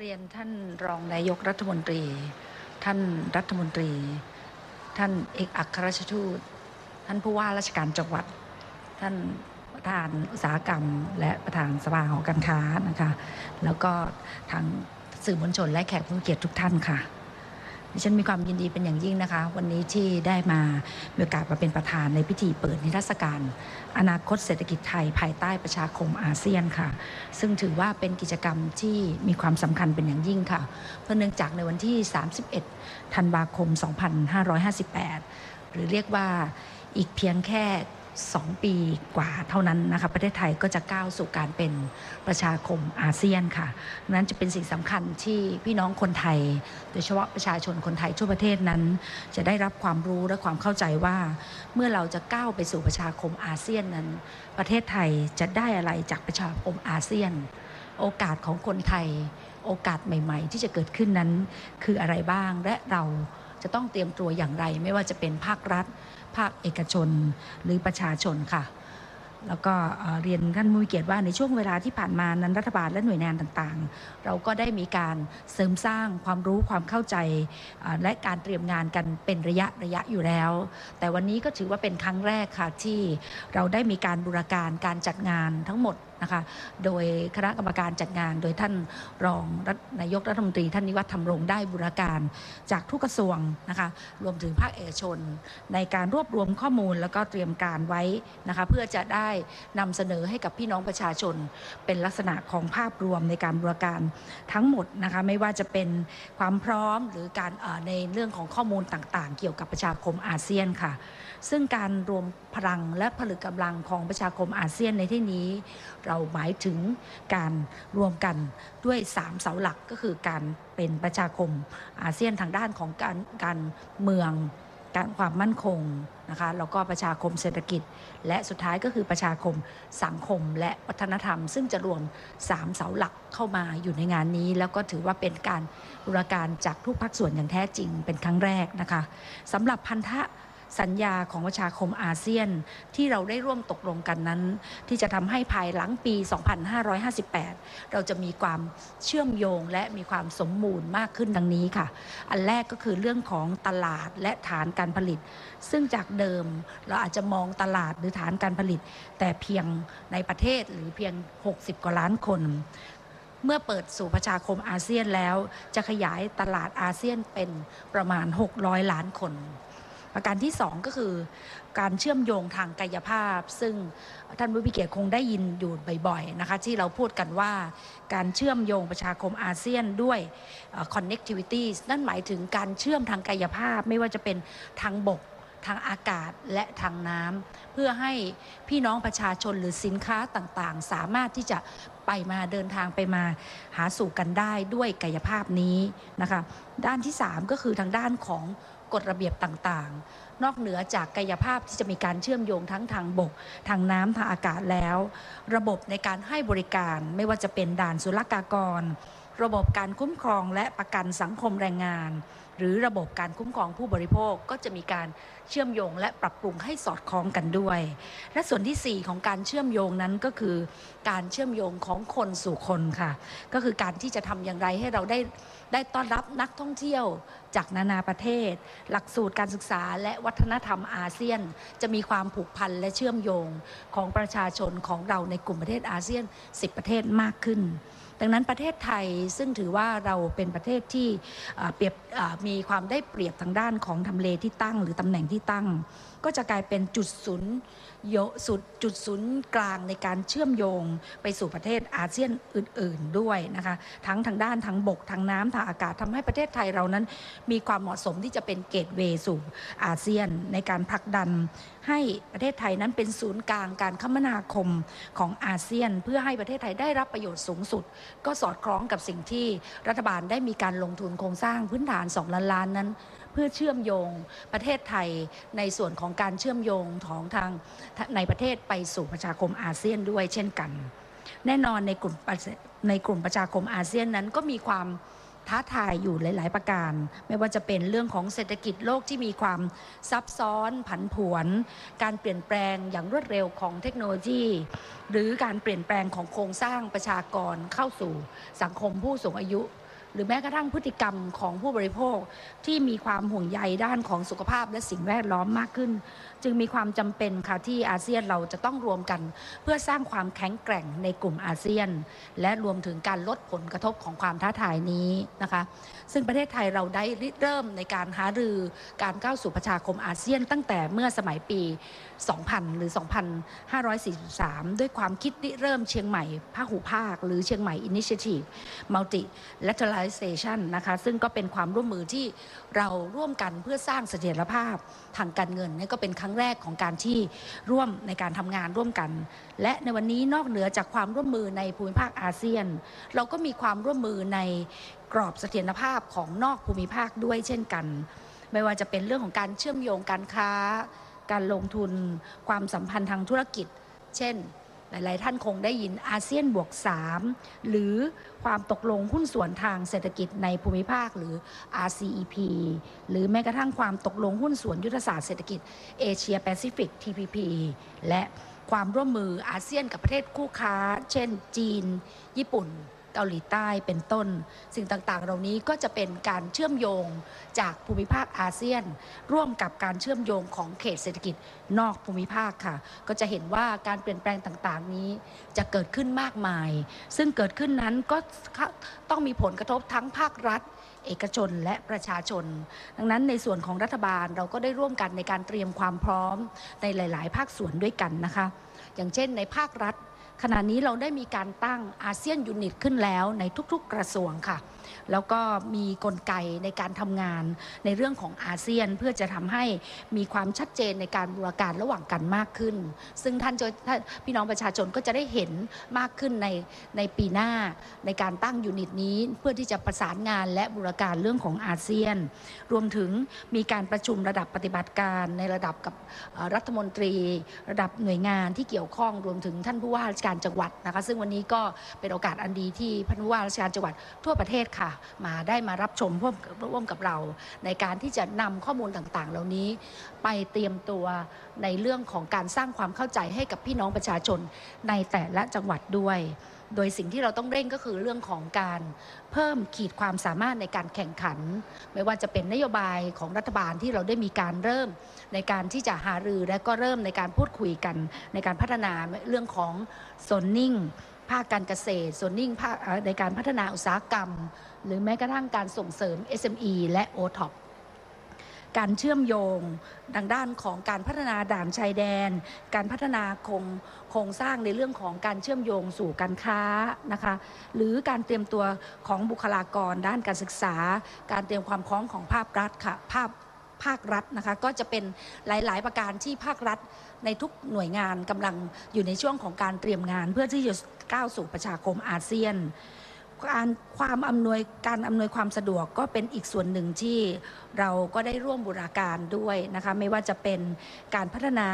เรียนท่านรองนายกรัฐมนตรี ท่านรัฐมนตรี ท่านเอกอัครราชทูต ท่านผู้ว่าราชการจังหวัด ท่านประธานอุตสาหกรรม และประธานสภาหอการค้านะคะ แล้วก็ทางสื่อมวลชนและแขกผู้เกียรติทุกท่านค่ะ ดิฉันมีความยินดีเป็นอย่างยิ่งนะคะ วันนี้ที่ได้มามีโอกาสมาเป็นประธานในพิธีเปิดนิทรรศการ อนาคตเศรษฐกิจไทย ภายใต้ประชาคมอาเซียนค่ะ ซึ่งถือว่าเป็นกิจกรรมที่มีความสำคัญเป็นอย่างยิ่งค่ะ เพราะเนื่องจากในวันที่ 31 ธันวาคม 2558 หรือเรียกว่าอีกเพียงแค่ 2 ปีกว่าเท่านั้นนะคะประเทศไทยก็จะก้าวสู่การเป็นประชาคมอาเซียนค่ะนั้นจะเป็นสิ่งสำคัญที่พี่น้องคนไทย โดยเฉพาะประชาชนคนไทยทั่วประเทศนั้น จะได้รับความรู้และความเข้าใจว่า เมื่อเราจะก้าวไปสู่ประชาคมอาเซียนนั้น ประเทศไทยจะได้อะไรจากประชาคมอาเซียน โอกาสของคนไทย โอกาสใหม่ ๆ ที่จะเกิดขึ้นนั้น คืออะไรบ้างและเราจะต้องเตรียมตัวอย่างไร ไม่ว่าจะเป็นภาครัฐ ภาคเอกชนหรือประชาชนค่ะ แล้วก็เรียนท่านมุ้ยเกียรติว่าในช่วงเวลาที่ผ่านมานั้นรัฐบาลและหน่วยงานต่างๆ เราก็ได้มีการเสริมสร้างความรู้ความเข้าใจ และการเตรียมงานกันเป็นระยะระยะอยู่แล้ว แต่วันนี้ก็ถือว่าเป็นครั้งแรกค่ะที่เราได้มีการบูรการการจัดงานทั้งหมด นะคะโดยคณะกรรมการจัดงาน โดยท่านรองรนายกรัฐมนตรี ท่านนิวัฒน์ธรรมรงได้บูรการจากทุกกระทรวงนะคะรวมถึงภาคเอกชน ในการรวบรวมข้อมูลแล้วก็เตรียมการไว้นะคะเพื่อจะได้นำเสนอให้กับพี่น้องประชาชน เป็นลักษณะของภาพรวมในการบูรการทั้งหมดนะคะไม่ว่าจะเป็นความพร้อมหรือการในเรื่องของข้อมูลต่างๆ เกี่ยวกับประชาคมอาเซียนค่ะ ซึ่งการรวมพลังและผลึกกำลังของประชาคมอาเซียนในที่นี้ เราหมายถึงการรวมกันด้วย 3 เสาหลักก็คือการเป็นประชาคมอาเซียนทางด้านของการการเมือง การความมั่นคงนะคะแล้วก็ประชาคมเศรษฐกิจ และสุดท้ายก็คือประชาคมสังคมและวัฒนธรรม ซึ่งจะรวม 3 เสาหลักเข้ามาอยู่ในงานนี้ แล้วก็ถือว่าเป็นการบูรการจากทุกภาคส่วนอย่างแท้จริงเป็นครั้งแรกนะคะสำหรับพันธะ สัญญาของประชาคมอาเซียนที่เราได้ร่วมตกลงกันนั้น ที่จะทำให้ภายหลังปี 2558 เราจะมีความเชื่อมโยงและมีความสมบูรณ์มากขึ้นดังนี้ค่ะ อันแรกก็คือเรื่องของตลาดและฐานการผลิต ซึ่งจากเดิมเราอาจจะมองตลาดหรือฐานการผลิต แต่เพียงในประเทศหรือเพียง 60 กว่าล้านคน เมื่อเปิดสู่ประชาคมอาเซียนแล้ว จะขยายตลาดอาเซียนเป็นประมาณ 600 ล้านคน ประการที่ 2 ก็คือการเชื่อมโยงทางกายภาพ ซึ่งท่านผู้พิเกียรติคงได้ยินอยู่บ่อยๆนะคะที่เราพูดกันว่าการเชื่อมโยงประชาคมอาเซียนด้วยเอ่อ connectivity นั่นหมายถึงการเชื่อมทางกายภาพไม่ว่าจะเป็นทางบกทางอากาศและทางน้ำเพื่อให้พี่น้องประชาชนหรือสินค้าต่างๆ สามารถที่จะไปมาเดินทางไปมาหาสู่กันได้ด้วยกายภาพนี้นะคะด้านที่ 3 ก็คือทางด้านของ กฎระเบียบต่างๆ นอกเหนือจากกายภาพที่จะมีการเชื่อมโยงทั้งทางบก ทางน้ำทางอากาศแล้ว ระบบในการให้บริการไม่ว่าจะเป็นด่านศุลกากร ระบบการคุ้มครองและประกันสังคมแรงงาน หรือระบบการคุ้มครองผู้บริโภคก็จะมีการเชื่อมโยงและปรับปรุงให้สอดคล้องกันด้วย และส่วนที่ 4 ของการเชื่อมโยงนั้นก็คือ การเชื่อมโยงของคนสู่คนค่ะ ก็คือการที่จะทำอย่างไรให้เราได้ได้ต้อนรับนักท่องเที่ยวจากนานาประเทศ หลักสูตรการศึกษาและวัฒนธรรมอาเซียน จะมีความผูกพันและเชื่อมโยงของประชาชนของเราในกลุ่มประเทศอาเซียน 10 ประเทศมากขึ้น ดังนั้นประเทศไทยซึ่งถือว่าเราเป็นประเทศที่เปรียบมีความได้เปรียบทางด้านของทำเลที่ตั้ง หรือตำแหน่งที่ตั้ง ก็จะกลายเป็นจุดศูนย์ยสุดจุดศูนย์กลางในการเชื่อมโยงไปสู่ประเทศอาเซียนอื่น ๆด้วยนะคะทั้งทางด้านทางบกทางน้ำทางอากาศทำให้ประเทศไทยเรานั้น มีความเหมาะสมที่จะเป็นเกตเวสู่อาเซียน ในการผลักดันให้ประเทศไทยนั้นเป็นศูนย์กลางการคมนาคมของอาเซียน เพื่อให้ประเทศไทยได้รับประโยชน์สูงสุดก็สอดคล้องกับสิ่งที่รัฐบาลได้มีการลงทุนโครงสร้างพื้นฐาน 2 ล้านล้านนั้น เพื่อเชื่อมโยงประเทศไทยในส่วนของการเชื่อมโยงของทางในประเทศไปสู่ประชาคมอาเซียนด้วยเช่นกัน แน่นอนในกลุ่มในกลุ่มประชาคมอาเซียนนั้นก็มีความ ท้าทายอยู่หลาย ๆ ประการ ไม่ว่าจะเป็นเรื่องของเศรษฐกิจโลกที่มีความซับซ้อนผันผวน การเปลี่ยนแปลงอย่างรวดเร็วของเทคโนโลยี หรือการเปลี่ยนแปลงของโครงสร้างประชากรเข้าสู่สังคมผู้สูงอายุ หรือแม้กระทั่งพฤติกรรมของผู้บริโภคที่มีความห่วงใยด้านของสุขภาพและสิ่งแวดล้อมมากขึ้น จึงมีความจำเป็นค่ะที่อาเซียนเราจะต้องรวมกัน เพื่อสร้างความแข็งแกร่งในกลุ่มอาเซียน และรวมถึงการลดผลกระทบของความท้าทายนี้นะคะ ซึ่งประเทศไทยเราได้ริเริ่มในการหารือการเข้าสู่ประชาคมอาเซียน ตั้งแต่เมื่อสมัยปี 2000 หรือ 2543 ด้วยความคิดริเริ่มเชียงใหม่ภาคหูภาค หรือเชียงใหม่ Initiative Multilateralization นะคะซึ่งก็เป็นความร่วมมือที่เราร่วมกันเพื่อสร้างเสถียรภาพทางการเงินนี่ก็เป็นครั้งแรกของการที่ร่วมในการทำงานร่วมกัน และในวันนี้นอกเหนือจากความร่วมมือในภูมิภาคอาเซียน เราก็มีความร่วมมือในกรอบเสถียรภาพของนอกภูมิภาคด้วยเช่นกัน ไม่ว่าจะเป็นเรื่องของการเชื่อมโยงการค้า การลงทุน ความสัมพันธ์ทางธุรกิจ เช่น หลาย ๆ ท่านคงได้ยินอาเซียนบวก 3 หรือความตกลงหุ้นส่วนทางเศรษฐกิจในภูมิภาคหรือ RCEP หรือแม้กระทั่งความตกลงหุ้นส่วนยุทธศาสตร์เศรษฐกิจเอเชียแปซิฟิก TPP และความร่วมมืออาเซียนกับประเทศคู่ค้า เช่น จีน ญี่ปุ่น เกาหลีใต้เป็นต้น สิ่งต่างๆ เหล่านี้ก็จะเป็นการเชื่อมโยงจากภูมิภาคอาเซียน ร่วมกับการเชื่อมโยงของเขตเศรษฐกิจนอกภูมิภาคค่ะ ก็จะเห็นว่าการเปลี่ยนแปลงต่างๆ นี้จะเกิดขึ้นมากมาย ซึ่งเกิดขึ้นนั้นก็ต้องมีผลกระทบทั้งภาครัฐเอกชนและประชาชน ดังนั้นในส่วนของรัฐบาลเราก็ได้ร่วมกันในการเตรียมความพร้อมในหลาย ๆ ภาคส่วนด้วยกันนะคะ อย่างเช่นในภาครัฐ ขณะนี้เราได้มีการตั้งอาเซียนยูนิตขึ้นแล้วในทุกๆกระทรวงค่ะ แล้วก็มีกลไกในการทำงานในเรื่องของอาเซียนเพื่อจะทำให้มีความชัดเจนในการบูรการระหว่างกันมากขึ้น ซึ่งท่านจะท่านพี่น้องประชาชนก็จะได้เห็นมากขึ้นในในปีหน้าในการตั้งยูนิตนี้เพื่อที่จะประสานงานและบูรการเรื่องของอาเซียน รวมถึงมีการประชุมระดับปฏิบัติการในระดับกับรัฐมนตรี ระดับหน่วยงานที่เกี่ยวข้องรวมถึงท่านผู้ว่าราชการจังหวัดนะคะซึ่งวันนี้ก็เป็นโอกาสอันดีที่ท่านผู้ว่าราชการจังหวัดทั่วประเทศค่ะมาได้มารับชมร่วมร่วมกับเรา ในการที่จะนำข้อมูลต่างๆ เหล่านี้ ไปเตรียมตัวในเรื่องของการสร้างความเข้าใจให้กับพี่น้องประชาชนในแต่ละจังหวัดด้วย โดยสิ่งที่เราต้องเร่งก็คือเรื่องของการเพิ่มขีดความสามารถในการแข่งขัน ไม่ว่าจะเป็นนโยบายของรัฐบาลที่เราได้มีการเริ่ม ในการที่จะหารือและก็เริ่มในการพูดคุยกัน ในการพัฒนาเรื่องของโซนนิ่ง ภาคการเกษตรโซนนิ่งภาคในการพัฒนาอุตสาหกรรม หรือแม้กระทั่งการส่งเสริม SME และ OTOP การเชื่อมโยงทางด้านของการพัฒนาด่านชายแดน การพัฒนาโครงโครงสร้างในเรื่องของการเชื่อมโยงสู่การค้านะคะหรือการเตรียมตัวของบุคลากรด้านการศึกษา การเตรียมความพร้อมของภาครัฐค่ะภาพภาครัฐนะคะก็จะเป็นหลาย ๆ ประการที่ภาครัฐ ในทุกหน่วยงานกำลังอยู่ในช่วงของการเตรียมงาน เพื่อที่จะก้าวสู่ประชาคมอาเซียน การความอำนวยการอำนวยความสะดวกก็เป็นอีกส่วนหนึ่งที่เราก็ได้ร่วมบูรณาการด้วยนะคะไม่ว่าจะเป็นการพัฒนา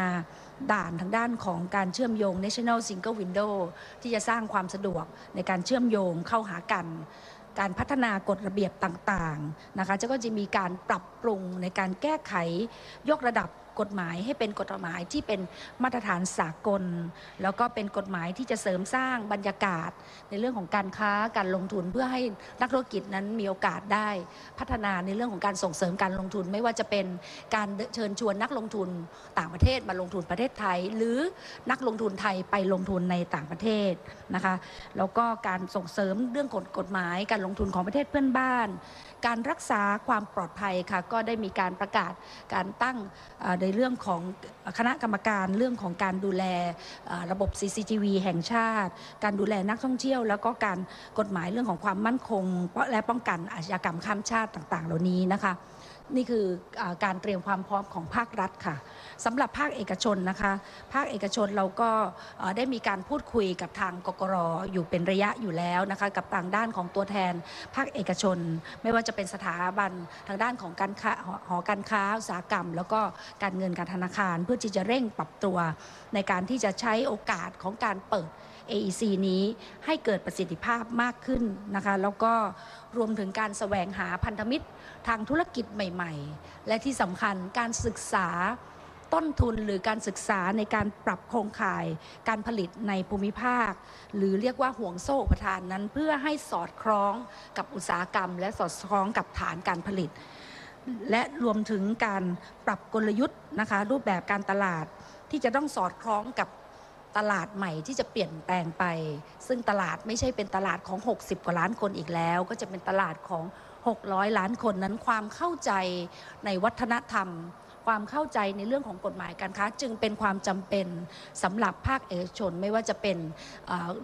ด่านทางด้านของการเชื่อมโยง National Single Window ที่จะสร้างความสะดวกในการเชื่อมโยงเข้าหากันการพัฒนากฎระเบียบต่างๆนะคะจะก็จะมีการปรับปรุงในการแก้ไขยกระดับ กฎหมายให้เป็นกฎหมายที่เป็นมาตรฐานสากล แล้วก็เป็นกฎหมายที่จะเสริมสร้างบรรยากาศ ในเรื่องของการค้าการลงทุนเพื่อให้นักธุรกิจนั้นมีโอกาสได้พัฒนาในเรื่องของการส่งเสริมการลงทุน ไม่ว่าจะเป็นการเชิญชวนนักลงทุนต่างประเทศมาลงทุนประเทศไทย หรือนักลงทุนไทยไปลงทุนในต่างประเทศนะคะแล้วก็การส่งเสริมเรื่องกฎกฎหมาย การลงทุนของประเทศเพื่อนบ้าน การรักษาความปลอดภัยค่ะก็ได้มีการประกาศการตั้งเอ่อในเรื่องของคณะกรรมการเรื่องของการดูแลระบบ CCTV แห่งชาติ การดูแลนักท่องเที่ยว แล้วก็การกฎหมายเรื่องของความมั่นคงและป้องกันอาชญากรรมข้ามชาติต่าง ๆ เหล่านี้นะคะ นี่คืออการเตรียมความพร้อมของภาครัฐค่ะสำหรับภาคเอกชนนะคะ ภาคเอกชนเราก็ได้มีการพูดคุยกับทางกกรอยู่เป็นระยะอยู่แล้วนะคะกับทางด้านของตัวแทน ภาคเอกชน ไม่ว่าจะเป็นสถาบันทางด้านของการค้าหหอการค้าอุตสาหกรรม แล้วก็การเงินการธนาคาร เพื่อที่จะเร่งปรับตัวในการที่จะใช้โอกาสของการเปิด AEC นี้ให้เกิดประสิทธิภาพมากขึ้นนะคะ แล้วก็รวมถึงการแสวงหาพันธมิตรทางธุรกิจใหม่ ๆ และที่สำคัญการศึกษาต้นทุนหรือการศึกษาในการปรับโครงข่าย การผลิตในภูมิภาค หรือเรียกว่าห่วงโซ่อุปทานนั้น เพื่อให้สอดคล้องกับอุตสาหกรรม และสอดคล้องกับฐานการผลิต และรวมถึงการปรับกลยุทธ์นะคะรูปแบบการตลาดที่จะต้องสอดคล้องกับ ตลาดใหม่ที่จะเปลี่ยนแปลงไป ซึ่งตลาดไม่ใช่เป็นตลาดของ 60 กว่าล้านคนอีกแล้ว ก็จะเป็นตลาดของ 600 ล้านคนนั้นความเข้าใจในวัฒนธรรม ความเข้าใจในเรื่องของกฎหมายการค้า จึงเป็นความจำเป็นสำหรับภาคเอกชน ไม่ว่าจะเป็น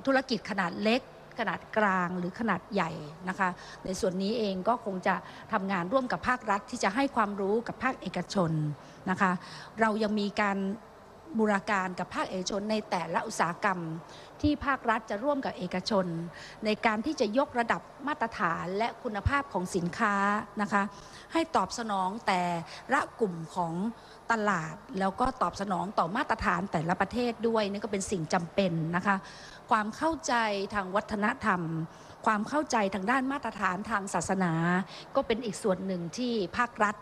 ธุรกิจขนาดเล็กขนาดกลางหรือขนาดใหญ่นะคะ ในส่วนนี้เองก็คงจะทำงานร่วมกับภาครัฐที่จะให้ความรู้กับภาคเอกชนนะคะ เรายังมีการ บูรการกับภาคเอกชนในแต่ละอุตสาหกรรม ที่ภาครัฐจะร่วมกับเอกชน ในการที่จะยกระดับมาตรฐานและคุณภาพของสินค้านะคะ ให้ตอบสนองแต่ละกลุ่มของตลาด แล้วก็ตอบสนองต่อมาตรฐานแต่ละประเทศด้วยนี่ก็เป็นสิ่งจำเป็นนะคะ ความเข้าใจทางวัฒนธรรมความเข้าใจทางด้านมาตรฐานทางศาสนา ก็เป็นอีกส่วนหนึ่งที่ภาครัฐ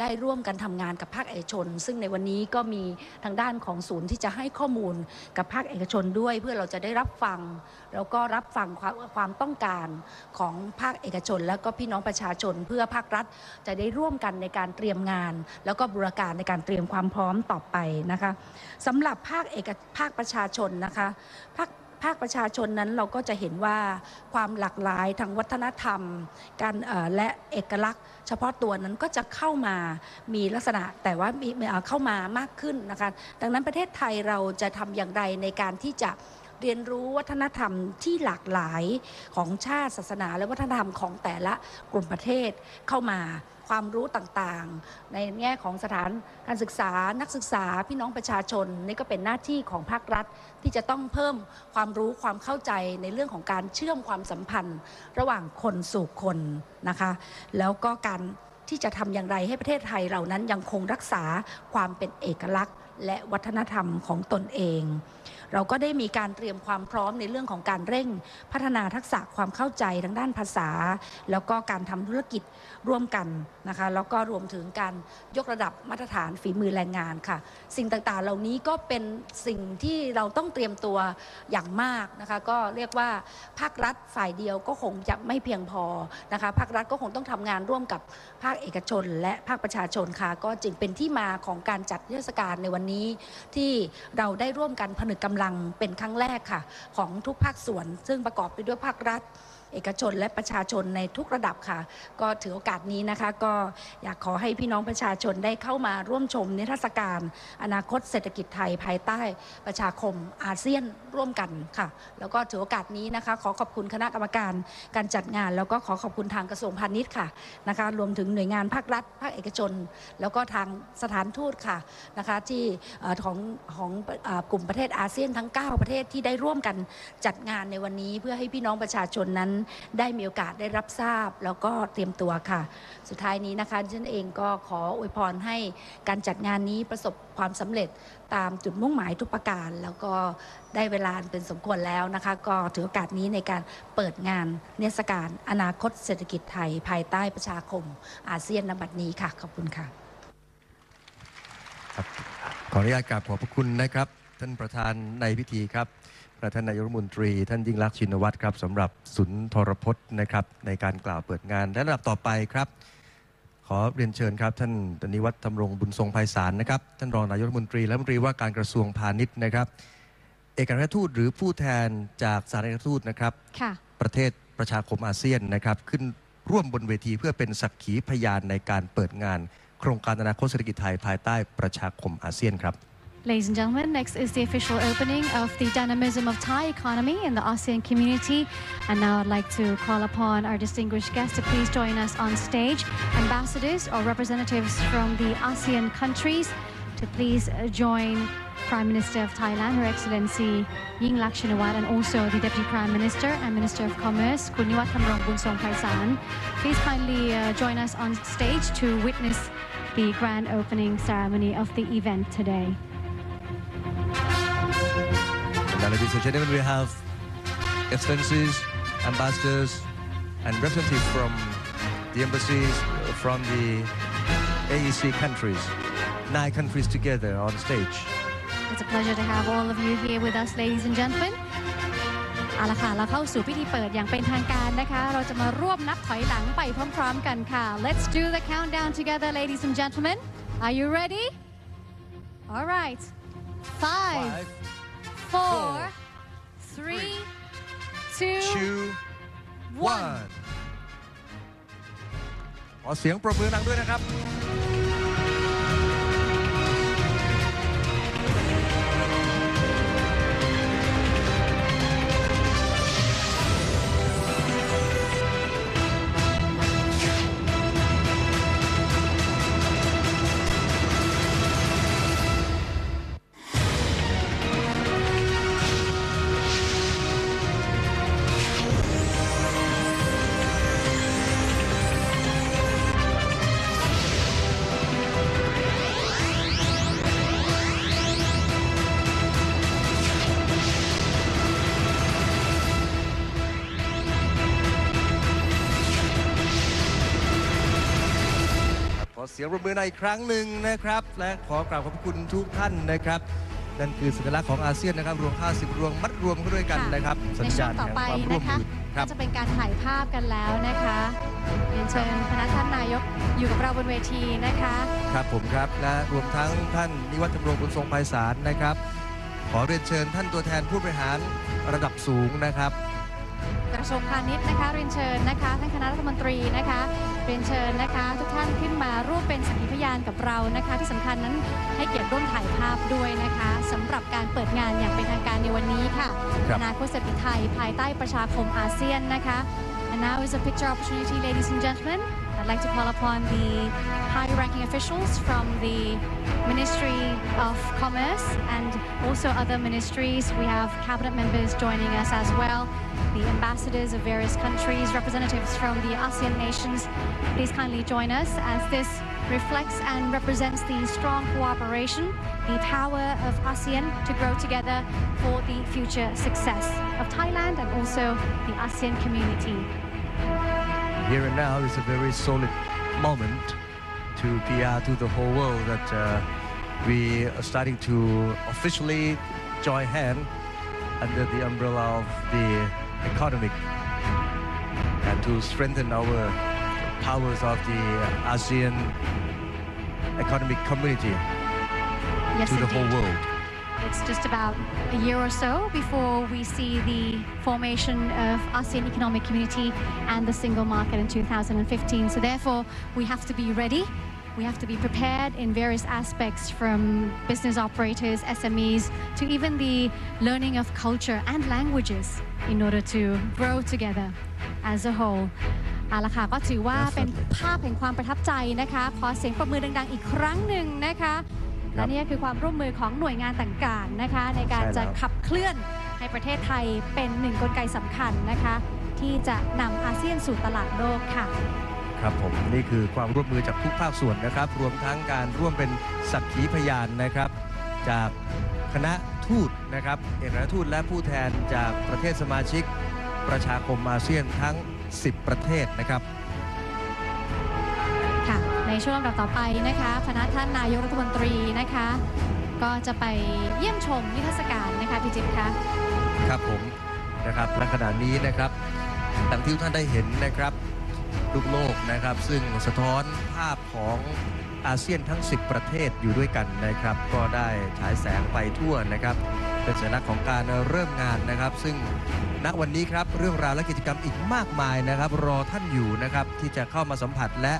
ได้ร่วมกันทำงานกับภาคเอกชน ซึ่งในวันนี้ก็มีทางด้านของศูนย์ที่จะให้ข้อมูลกับภาคเอกชนด้วย เพื่อเราจะได้รับฟัง แล้วก็รับฟังความความต้องการของภาคเอกชน แล้วก็พี่น้องประชาชน เพื่อภาครัฐจะได้ร่วมกันในการเตรียมงาน แล้วก็บูรการในการเตรียมความพร้อมต่อไปนะคะสำหรับภาคเอกภาคประชาชนนะคะภาค ภาคประชาชนนั้นเราก็จะเห็นว่าความหลากหลายทางวัฒนธรรม การและเอกลักษณ์ เฉพาะตัวนั้นก็จะเข้ามามีลักษณะแต่ว่ามีเอ่อเข้ามามากขึ้นนะคะดังนั้นประเทศไทยเราจะทำอย่างไรในการที่จะเรียนรู้วัฒนธรรมที่หลากหลายของชาติศาสนา และวัฒนธรรมของแต่ละกลุ่มประเทศเข้ามา ความรู้ต่างๆ ในแง่ของสถานการศึกษา นักศึกษาพี่น้องประชาชน นี่ก็เป็นหน้าที่ของภาครัฐ ที่จะต้องเพิ่มความรู้ความเข้าใจในเรื่องของการเชื่อมความสัมพันธ์ ระหว่างคนสู่คนนะคะ แล้วก็การที่จะทำอย่างไรให้ประเทศไทยเรานั้นยังคงรักษาความเป็นเอกลักษณ์ และวัฒนธรรมของตนเอง เราก็ได้มีการเตรียมความพร้อมในเรื่องของการเร่ง พัฒนาทักษะความเข้าใจทางด้านภาษา แล้วก็การทำธุรกิจร่วมกันนะคะแล้วก็รวมถึงการยกระดับมาตรฐานฝีมือแรงงานค่ะ สิ่งต่างๆ เหล่านี้ก็เป็นสิ่งที่เราต้องเตรียมตัวอย่างมากนะคะก็เรียกว่าภาครัฐฝ่ายเดียวก็คงจะไม่เพียงพอนะคะภาครัฐก็คงต้องทำงานร่วมกับภาคเอกชน และภาคประชาชนค่ะก็จึงเป็นที่มาของการจัดเทศกาลในวันนี้ที่เราได้ร่วมกันผนึกกำลังเป็นครั้งแรกค่ะ ของทุกภาคส่วน ซึ่งประกอบไปด้วยภาครัฐ เอกชนและประชาชนในทุกระดับค่ะ ก็ถือโอกาสนี้นะคะ ก็อยากขอให้พี่น้องประชาชนได้เข้ามาร่วมชมนิทรรศการ อนาคตเศรษฐกิจไทยภายใต้ประชาคมอาเซียนร่วมกันค่ะ แล้วก็ถือโอกาสนี้นะคะ ขอขอบคุณคณะกรรมการการจัดงาน แล้วก็ขอขอบคุณทางกระทรวงพาณิชย์ค่ะนะคะ รวมถึงหน่วยงานภาครัฐ ภาคเอกชน แล้วก็ทางสถานทูตค่ะนะคะที่ของของกลุ่มประเทศอาเซียนทั้ง 9 ประเทศที่ได้ร่วมกันจัดงานในวันนี้ เพื่อให้พี่น้องประชาชนนั้นได้มีโอกาสได้รับทราบ แล้วก็เตรียมตัวค่ะ สุดท้ายนี้นะคะฉันเองก็ขออวยพรให้การจัดงานนี้ประสบความสำเร็จตามจุดมุ่งหมายทุกประการ แล้วก็ได้เวลาเป็นสมควรแล้วนะคะ ก็ถือโอกาสนี้ในการเปิดงานเทศกาลอนาคตเศรษฐกิจไทย ภายใต้ประชาคมอาเซียนนบัดนี้ค่ะ ขอบคุณค่ะขออนุญาตกราบขอบพระคุณนะครับ ท่านประธานในพิธีครับ ประธานนายกรัฐมนตรี ท่านยิ่งรักษณ์ชินวัตรครับสำหรับศูนย์ทรพจน์นะครับ ในการกล่าวเปิดงานและลำดับต่อไปครับ ขอเรียนเชิญครับ ท่านตนิวัฒน์ธรรมรงบุญทรงไพศาลนะครับ ท่านรองนายกรัฐมนตรีและรัฐมนตรีว่าการกระทรวงพาณิชย์นะครับ เอกอัครราชทูตหรือผู้แทนจากสหรัฐอเมริกาทูตนะครับ ค่ะ ประเทศประชาคมอาเซียนนะครับ ขึ้นร่วมบนเวทีเพื่อเป็นสักขีพยานในการเปิดงาน โครงการอนาคตเศรษฐกิจไทยภายใต้ประชาคมอาเซียนครับ Ladies and gentlemen, next is the official opening of the dynamism of Thai economy in the ASEAN community. And now I'd like to call upon our distinguished guests to please join us on stage. Ambassadors or representatives from the ASEAN countries to please uh, join Prime Minister of Thailand, Her Excellency Yingluck Shinawat, and also the Deputy Prime Minister and Minister of Commerce, Kuniwat Thamrong Bunsong. Please kindly uh, join us on stage to witness the grand opening ceremony of the event today. Now, ladies and gentlemen, we have excellencies, ambassadors, and representatives from the embassies from the AEC countries nine countries together on stage. It's a pleasure to have all of you here with us ladies and gentlemen เอาละค่ะเราเข้าสู่พิธีเปิดอย่างเป็นทางการนะคะ เราจะมาร่วมนับถอยหลังไปพร้อมๆกันค่ะ Let's do the countdown together ladies and gentlemen Are you ready All right five Five, Four three two two, one. ขอเสียงปรบมือดังด้วยนะครับ สียงปรบมือในอยอีกครั้งหนึ่งนะครับ และขอกราบขอบพระคุณทุกท่านนะครับ นั่นคือสัญลักษณ์ของอาเซียนนะครับ รวม 50 รวมมัดรวมเข้าด้วยกันนะครับ สัญในช่ญาวณงต่อแห่งไปความร่วนะมคะมือครัก็บจะเป็นการถ่ายภาพกันแล้วนะคะเรียนเชิญคณะท่านนายกอยู่กับเราบนเวทีนะคะ ครับผมครับและรวมทั้งท่านนิวัฒน์ธรรมรงค์บุญทรงไพศาลนะครับ ขอเรียนเชิญท่านตัวแทนผู้บริหารระดับสูงนะครับ กระทรวงพาณิชย์นะคะเรียนเชิญนะคะท่านคณะรัฐมนตรีนะคะเรียนเชิญนะคะ ทุกท่านขึ้นมาร่วมเป็นสักขีพยานกับเรานะคะ ที่สำคัญนั้นให้เกียรติร่วมถ่ายภาพด้วยนะคะสำหรับการเปิดงานอย่างเป็นทางการในวันนี้ค่ะครับอนาคตเศรษฐกิจไทยภายใต้ประชาคมอาเซียนนะคะ And now is a picture opportunity ladies and gentlemen I'd like to call upon the high-ranking officials from the Ministry of Commerce and also other ministries. We have cabinet members joining us as well, the ambassadors of various countries, representatives from the ASEAN nations. Please kindly join us as this reflects and represents the strong cooperation, the power of ASEAN to grow together for the future success of Thailand and also the ASEAN community. Here and now is a very solid moment to PR to the whole world that uh, we are starting to officially join hand under the umbrella of the economic and to strengthen our powers of the ASEAN economic community Yes, to the whole world. It's just about a year or so before we see the formation of ASEAN Economic Community and the single market in 2015. So therefore, we have to be ready. We have to be prepared in various aspects from business operators, SMEs, to even the learning of culture and languages in order to grow together as a whole. เอาละค่ะก็ถือว่าเป็น Definitely. ภาพแห่งความประทับใจนะคะ ขอเสียงปรบมือดัง ๆ อีกครั้งหนึ่งนะคะและนี่ก็คือความร่วมมือของหน่วยงานต่างๆนะคะ ในการใช่แล้วจะขับเคลื่อนให้ประเทศไทยเป็นหนึ่งกลไกสำคัญนะคะ ที่จะนำอาเซียนสู่ตลาดโลกค่ะ ครับผมนี่คือความร่วมมือจากทุกภาคส่วนนะครับ รวมทั้งการร่วมเป็นสักขีพยานนะครับ จากคณะทูตนะครับเอกอัครทูตและผู้แทนจากประเทศสมาชิก ประชาคมอาเซียนทั้ง 10 ประเทศนะครับ ค่ะ ในช่วงลำดับต่อไปนะคะคณะท่านนายกรัฐมนตรีนะคะ ก็จะไปเยี่ยมชมนิทรรศการนะคะพี่จิ๊บคะครับผมนะครับและขณะนี้นะครับดังที่ทุกท่านได้เห็นนะครับ ลูกโลกนะครับ ซึ่งสะท้อนภาพของอาเซียนทั้ง 10 ประเทศอยู่ด้วยกันนะครับ ก็ได้ฉายแสงไปทั่วนะครับ เป็นสัญลักษณ์ของการเริ่มงานนะครับ ซึ่งณวันนี้ครับเรื่องราวและกิจกรรมอีกมากมายนะครับ รอท่านอยู่นะครับที่จะเข้ามาสัมผัสและ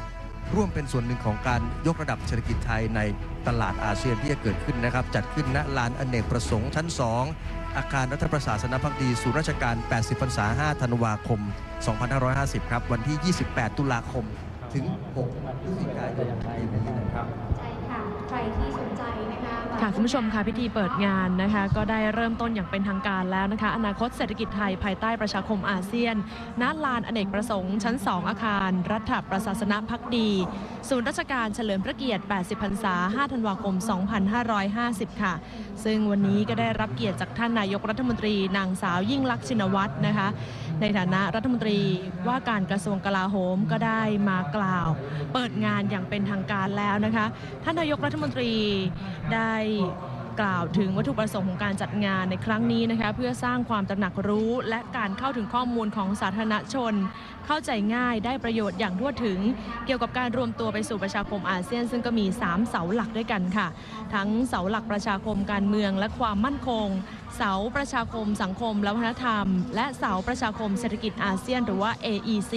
ร่วมเป็นส่วนหนึ่งของการยกระดับเศรษฐกิจไทยในตลาดอาเซียนที่จะเกิดขึ้นนะครับ จัดขึ้นณลานอเนกประสงค์ชั้น 2 อาคารรัฐประศาสนพักดีศูนย์ราชการ 80พรรษา 5 ธันวาคม 2550 ครับ วันที่ 28 ตุลาคมถึง 6 พฤศจิกายนนี้นะครับ ใช่ค่ะ ใครที่สนใจนะ ค่ะคุณผู้ชมค่ะพิธีเปิดงานนะคะ ก็ได้เริ่มต้นอย่างเป็นทางการแล้วนะคะ อนาคตเศรษฐกิจไทยภายใต้ประชาคมอาเซียนณลานอเนกประสงค์ชั้น 2 อาคาร รัฐประศาสนพักดีศูนย์ราชการเฉลิมพระเกียรติ 80 พรรษา 5 ธันวาคม 2550 ค่ะ ซึ่งวันนี้ก็ได้รับเกียรติจากท่านนายกรัฐมนตรีนางสาวยิ่งลักษณ์ชินวัตรนะคะ ในฐานะรัฐมนตรีว่าการกระทรวงกลาโหมก็ได้มากล่าว เปิดงานอย่างเป็นทางการแล้วนะคะ ท่านนายกรัฐมนตรีได้ กล่าวถึงวัตถุประสงค์ของการจัดงานในครั้งนี้นะคะเพื่อสร้างความตระหนักรู้และการเข้าถึงข้อมูลของสาธารณชน เข้าใจง่ายได้ประโยชน์อย่างทั่วถึง เกี่ยวกับการรวมตัวไปสู่ประชาคมอาเซียน ซึ่งก็มี 3 เสาหลักด้วยกันค่ะ ทั้งเสาหลักประชาคมการเมืองและความมั่นคงเสาประชาคมสังคมและวัฒนธรรม และเสาประชาคมเศรษฐกิจอาเซียน หรือว่า AEC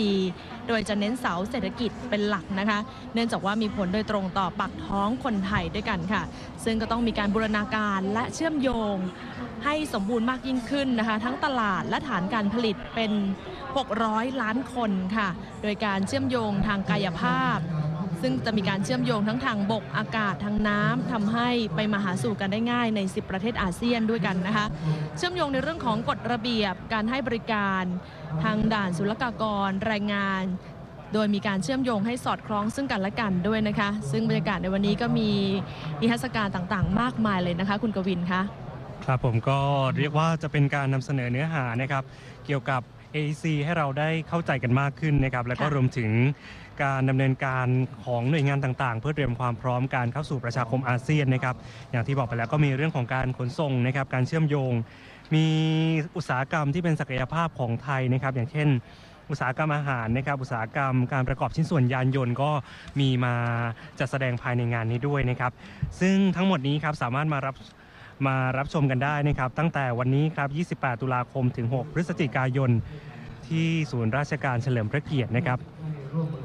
โดยจะเน้นเสาเศรษฐกิจเป็นหลักนะคะ เนื่องจากว่ามีผลโดยตรงต่อปากท้องคนไทยด้วยกันค่ะ ซึ่งก็ต้องมีการบูรณาการและเชื่อมโยง ให้สมบูรณ์มากยิ่งขึ้นนะคะ ทั้งตลาดและฐานการผลิตเป็น 600 ล้านคนค่ะ โดยการเชื่อมโยงทางกายภาพ ซึ่งจะมีการเชื่อมโยงทั้งทางบกอากาศทางน้ำทำให้ไปมาหาสู่กันได้ง่ายใน 10 ประเทศอาเซียนด้วยกันนะคะ เชื่อมโยงในเรื่องของกฎระเบียบการให้บริการ ทางด่านศุลกากรแรงงาน โดยมีการเชื่อมโยงให้สอดคล้องซึ่งกันและกันด้วยนะคะ ซึ่งบรรยากาศในวันนี้ก็มีนิทรรศการต่างๆ มากมายเลยนะคะ คุณกวินคะครับผมก็เรียกว่าจะเป็นการนำเสนอเนื้อหานะครับ เกี่ยวกับ AEC ให้เราได้เข้าใจกันมากขึ้นนะครับ แล้วก็ค่ะรวมถึง การดำเนินการของหน่วยงานต่าง ๆ เพื่อเตรียมความพร้อมการเข้าสู่ประชาคมอาเซียนนะครับ อย่างที่บอกไปแล้วก็มีเรื่องของการขนส่งนะครับ การเชื่อมโยง มีอุตสาหกรรมที่เป็นศักยภาพของไทยนะครับ อย่างเช่น อุตสาหกรรมอาหารนะครับ อุตสาหกรรมการประกอบชิ้นส่วนยานยนต์ก็มีมาจัดแสดงภายในงานนี้ด้วยนะครับ ซึ่งทั้งหมดนี้ครับสามารถมารับมารับชมกันได้นะครับ ตั้งแต่วันนี้ครับ 28 ตุลาคมถึง 6 พฤศจิกายน ที่ศูนย์ราชการเฉลิมพระเกียรตินะครับ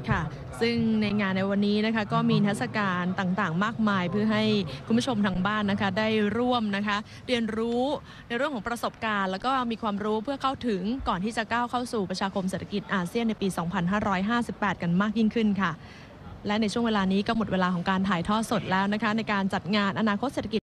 ค่ะ ซึ่งในงานในวันนี้นะคะก็มีนิทรรศการต่างๆ มากมายเพื่อให้คุณผู้ชมทางบ้านนะคะ ได้ร่วมนะคะ เรียนรู้ในเรื่องของประสบการณ์ แล้วก็มีความรู้เพื่อเข้าถึงก่อนที่จะก้าวเข้าสู่ประชาคมเศรษฐกิจอาเซียนในปี 2558 กันมากยิ่งขึ้นค่ะ และในช่วงเวลานี้ก็หมดเวลาของการถ่ายทอดสดแล้วนะคะ ในการจัดงานอนาคตเศรษฐกิจ